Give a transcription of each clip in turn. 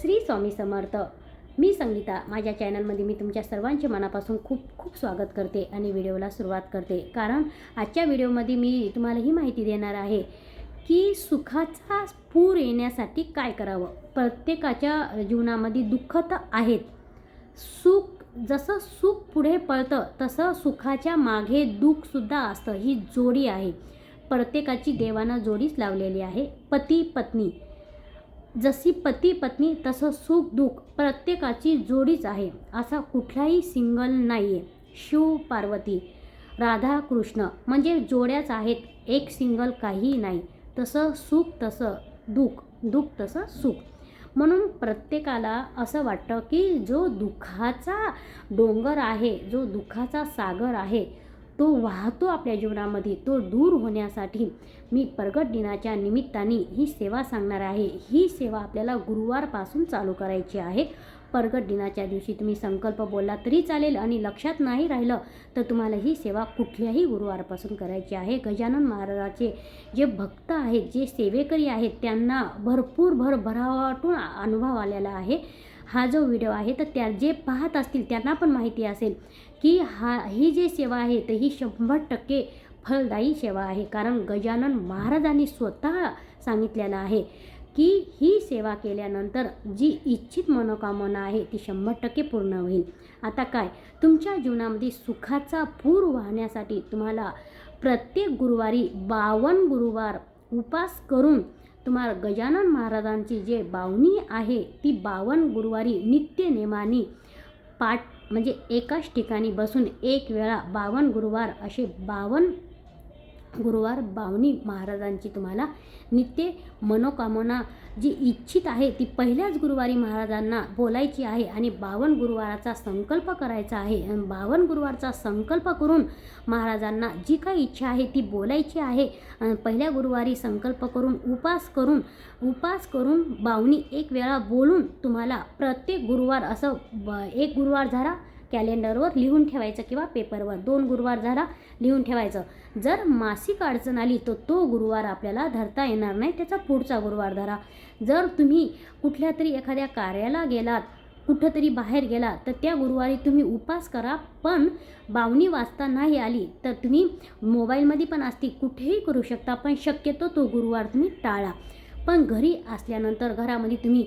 श्री स्वामी समर्थ. मी संगीता माझ्या चॅनलमध्ये मी तुमच्या सर्वांचे मनापासून खूप खूप स्वागत करते आणि व्हिडिओला सुरुवात करते. कारण आजच्या व्हिडिओमध्ये मी तुम्हाला ही माहिती देणार आहे की सुखाचा पूर येण्यासाठी काय करावं? प्रत्येकाच्या जीवनामध्ये दुःख तर आहेत. सुख जसं सुख पुढे पळतं तसं सुखाच्या मागे दुःखसुद्धा असतं. ही जोडी आहे. प्रत्येकाची देवानं जोडीच लावलेली आहे. पती पत्नी जशी पती पत्नी तसं सुख दुःख प्रत्येकाची जोडीच आहे. असा कुठलाही सिंगल नाही आहे शिव पार्वती राधा कृष्ण म्हणजे जोड्याच आहेत. एक सिंगल काहीही नाही. तसं सुख तसं दुःख दुःख तसं सुख. म्हणून प्रत्येकाला असं वाटतं की जो दुःखाचा डोंगर आहे जो दुःखाचा सागर आहे तो वाहतो आपल्या जीवनामध्ये तो दूर होण्यासाठी. मी प्रगट दिनाच्या निमित्ताने ही सेवा सांगणार आहे. ही सेवा आपल्याला गुरुवारपासून चालू करायची आहे. प्रगट दिनाच्या दिवशी तुम्ही संकल्प बोलला तरी चालेल आणि लक्षात नाही राहिलं तर तुम्हाला ही सेवा कुठल्याही गुरुवारपासून करायची आहे. गजानन महाराजाचे जे भक्त आहेत जे सेवेकरी आहेत त्यांना भरपूर भरभराटून अनुभव आलेला आहे. हा जो व्हिडिओ आहे तर त्या जे पाहत असतील त्यांना पण माहिती असेल की हा ही जी सेवा आहे तर ही शंभर टक्के फलदायी सेवा आहे. कारण गजानन महाराजांनी स्वतः सांगितलेलं आहे की ही सेवा केल्यानंतर जी इच्छित मनोकामना आहे ती शंभर टक्के पूर्ण होईल. आता काय? तुमच्या जीवनामध्ये सुखाचा पूर वाहण्यासाठी तुम्हाला प्रत्येक गुरुवारी बावन गुरुवार उपास करून तुम्हाला गजानन महाराजांची जे बावणी आहे ती बावन गुरुवारी नित्य नेमानी पाठ म्हणजे एकाच ठिकाणी बसून एक वेळा बावन गुरुवार असे बावन गुरुवार बावनी महाराजांची तुम्हाला नित्य मनोकामना जी इच्छित आहे ती पहिल्याच गुरुवारी महाराजांना बोलायची आहे आणि बावन गुरुवाराचा संकल्प करायचा आहे. आणि बावन गुरुवारचा संकल्प करून महाराजांना जी काही इच्छा आहे ती बोलायची आहे. पहिल्या गुरुवारी संकल्प करून उपास करून उपास करून बावणी एक वेळा बोलून तुम्हाला प्रत्येक गुरुवार असं ब एक गुरुवार झाला कॅलेंडरवर लिहून ठेवायचं किंवा पेपरवर. दोन गुरुवार झाला लिहून ठेवायचं. जर मासिक अडचण आली तर तो गुरुवार आपल्याला धरता येणार नाही. त्याचा पुढचा गुरुवार धरा. जर तुम्ही कुठल्या तरी एखाद्या कार्याला गेलात कुठंतरी बाहेर गेला तर त्या गुरुवारी तुम्ही उपास करा. पण बावणी वाचता नाही आली तर तुम्ही मोबाईलमध्ये पण असती कुठेही करू शकता. पण शक्यतो तो गुरुवार तुम्ही टाळा. पण घरी असल्यानंतर घरामध्ये तुम्ही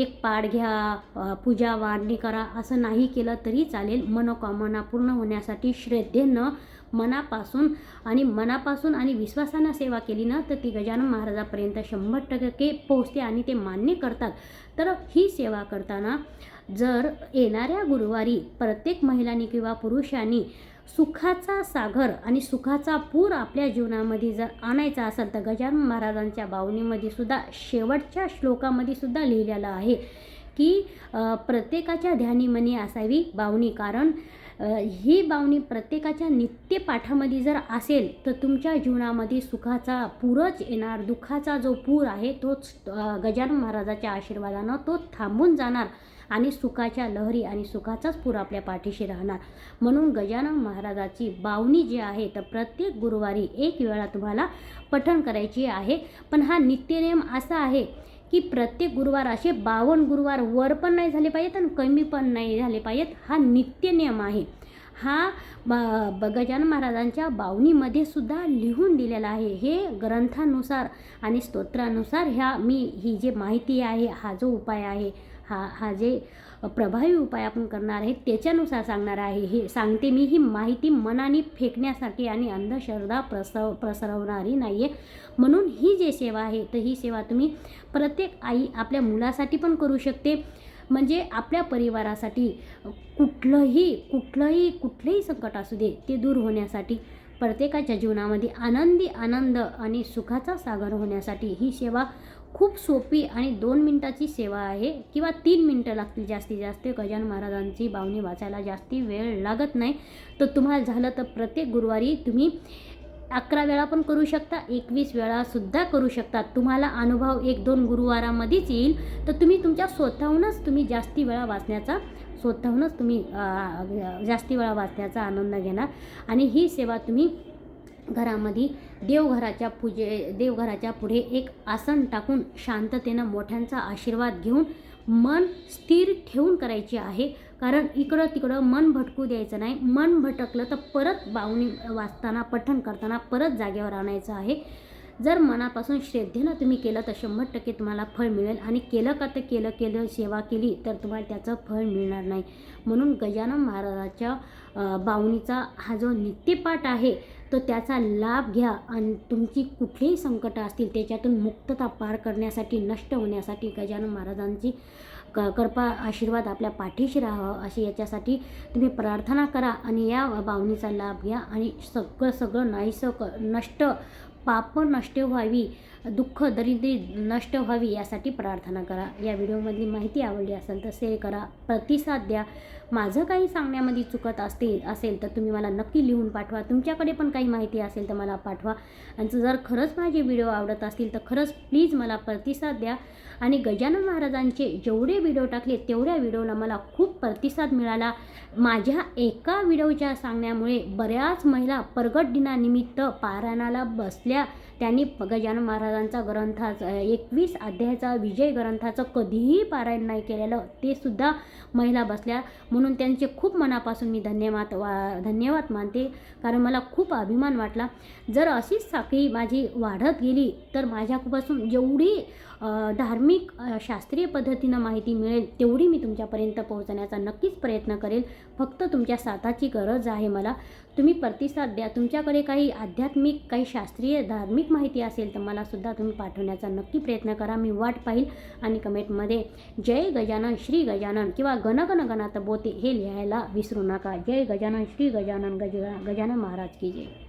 एक पाड घ्या पूजा वाढणी करा असं नाही केलं तरी चालेल. मनोकामना पूर्ण होण्यासाठी श्रद्धेनं मनापासून आणि मनापासून आणि विश्वासानं सेवा केली ना तर ती गजानन महाराजापर्यंत शंभर टक्के पोहोचते आणि ते मान्य करतात. तर ही सेवा करताना जर येणाऱ्या गुरुवारी प्रत्येक महिलांनी किंवा पुरुषांनी सुखाचा सागर आणि सुखाचा पूर आपल्या जीवनामध्ये जर आणायचा असेल तर गजानन महाराजांच्या बावणीमध्ये सुद्धा शेवटच्या श्लोकामध्ये सुद्धा लिहिलेलं आहे की प्रत्येकाच्या ध्यानीमनी असावी बावणी. कारण ही बावणी प्रत्येकाच्या नित्यपाठामध्ये जर असेल तर तुमच्या जीवनामध्ये सुखाचा पूरच येणार दुःखाचा जो पूर आहे तोच गजानन महाराजाच्या आशीर्वादानं तो थांबून जाणार आणि सुखाच्या लहरी आणि सुखाचाच पूर आपल्या पाठीशी राहणार. म्हणून गजानन महाराजाची बावणी जी आहे तर प्रत्येक गुरुवारी एक वेळा तुम्हाला पठण करायची आहे. पण हा नित्यनेम असा आहे की प्रत्येक गुरुवार असे बावन्न गुरुवार वर पण नाही झाले पाहिजेत आणि कमी पण नाही झाले पाहिजेत. हा नित्य नियम आहे. हा ब गजानन महाराजांच्या बावणीमध्ये सुद्धा लिहून दिलेला आहे. हे ग्रंथानुसार आणि स्तोत्रानुसार ह्या मी ही जे माहिती आहे हा जो उपाय आहे हा हा जे प्रभावी उपाय आपण करणार आहे त्याच्यानुसार सांगणार आहे. हे सांगते मी ही माहिती मनाने फेकण्यासाठी आणि अंधश्रद्धा प्रसव प्रसरवणारी नाही आहे म्हणून ही जी सेवा आहे तर ही सेवा तुम्ही प्रत्येक आई आपल्या मुलासाठी पण करू शकते. म्हणजे आपल्या परिवारासाठी कुठलंही कुठलंही कुठलंही संकट असू दे ते दूर होण्यासाठी प्रत्येकाच्या जीवनामध्ये आनंदी आनंद आणि सुखाचा सागर होण्यासाठी ही सेवा खूप सोपी आणि दोन मिनटाची सेवा आहे किंवा तीन मिनटं लागतील जास्तीत जास्त. गजान महाराजांची बावणी वाचायला जास्ती वेळ लागत नाही. तर तुम्हाला झालं तर प्रत्येक गुरुवारी तुम्ही अकरा वेळा पण करू शकता एकवीस वेळासुद्धा करू शकता. तुम्हाला अनुभव एक दोन गुरुवारामध्येच येईल. तर तुम्ही तुमच्या स्वतःहूनच तुम्ही जास्ती वेळा वाचण्याचा स्वतःहूनच तुम्ही जास्ती वेळा वाचण्याचा आनंद घेणार. आणि ही सेवा तुम्ही घरामध्ये देवघराच्या पूजे देवघराच्या पुढे एक आसन टाकून शांततेनं मोठ्यांचा आशीर्वाद घेऊन मन स्थिर ठेवून करायचे आहे. कारण इकडं तिकडं मन भटकू द्यायचं नाही. मन भटकलं तर परत बावणी वाचताना पठण करताना परत जागेवर आणायचं आहे. जर मनापासून श्रद्धेनं तुम्ही केलं तर शंभर टक्के तुम्हाला फळ मिळेल. आणि केलं का तर केलं केलं सेवा केली तर तुम्हाला त्याचं फळ मिळणार नाही. म्हणून गजानन महाराजाच्या बावणीचा हा जो नित्यपाठ आहे तर त्याचा लाभ घ्या आणि तुमची कुठलीही संकटं असतील त्याच्यातून मुक्तता पार करण्यासाठी नष्ट होण्यासाठी गजानन महाराजांची क कृपा आशीर्वाद आपल्या पाठीशी राहावं अशी याच्यासाठी तुम्ही प्रार्थना करा आणि या भावनेचा लाभ घ्या आणि सगळं सगळं नाहीसं क नष्ट पाप नष्ट व्हावी दुःख दरिद्री नष्ट व्हावी यासाठी प्रार्थना करा. या व्हिडिओमधली माहिती आवडली असेल तर शेअर करा. प्रतिसाद द्या. माझं काही सांगण्यामध्ये चुकत असतील असेल तर तुम्ही मला नक्की लिहून पाठवा. तुमच्याकडे पण काही माहिती असेल तर मला पाठवा. आणि जर खरंच माझे व्हिडिओ आवडत असतील तर खरंच प्लीज मला प्रतिसाद द्या. आणि गजानन महाराजांचे जेवढे व्हिडिओ टाकले तेवढ्या व्हिडिओला मला खूप प्रतिसाद मिळाला. माझ्या एका व्हिडिओच्या सांगण्यामुळे बऱ्याच महिला प्रगट दिनानिमित्त पारायणाला बसल्या nha त्यांनी गजानन महाराजांचा ग्रंथाचा एकवीस अध्यायाचा विजय ग्रंथाचं कधीही पारायण नाही केलेलं ते सुद्धा महिला बसल्या. म्हणून त्यांचे खूप मनापासून मी धन्यवाद वा धन्यवाद मानते. कारण मला खूप अभिमान वाटला. जर अशीच साखळी माझी वाढत गेली तर माझ्यापासून जेवढी धार्मिक शास्त्रीय पद्धतीनं माहिती मिळेल तेवढी मी तुमच्यापर्यंत पोहोचण्याचा नक्कीच प्रयत्न करेल. फक्त तुमच्या साथाची गरज आहे मला. तुम्ही प्रतिसाद द्या. तुमच्याकडे काही आध्यात्मिक काही शास्त्रीय धार्मिक माहिती असेल तर मला सुद्धा तुम्ही पाठवण्याचा नक्की प्रयत्न करा. मी वाट पाहिल आणि कमेंटमध्ये जय गजानन श्री गजानन किंवा गणगण गणात बोते हे लिहायला विसरू नका. जय गजानन श्री गजानन गज गजानन महाराज की जय.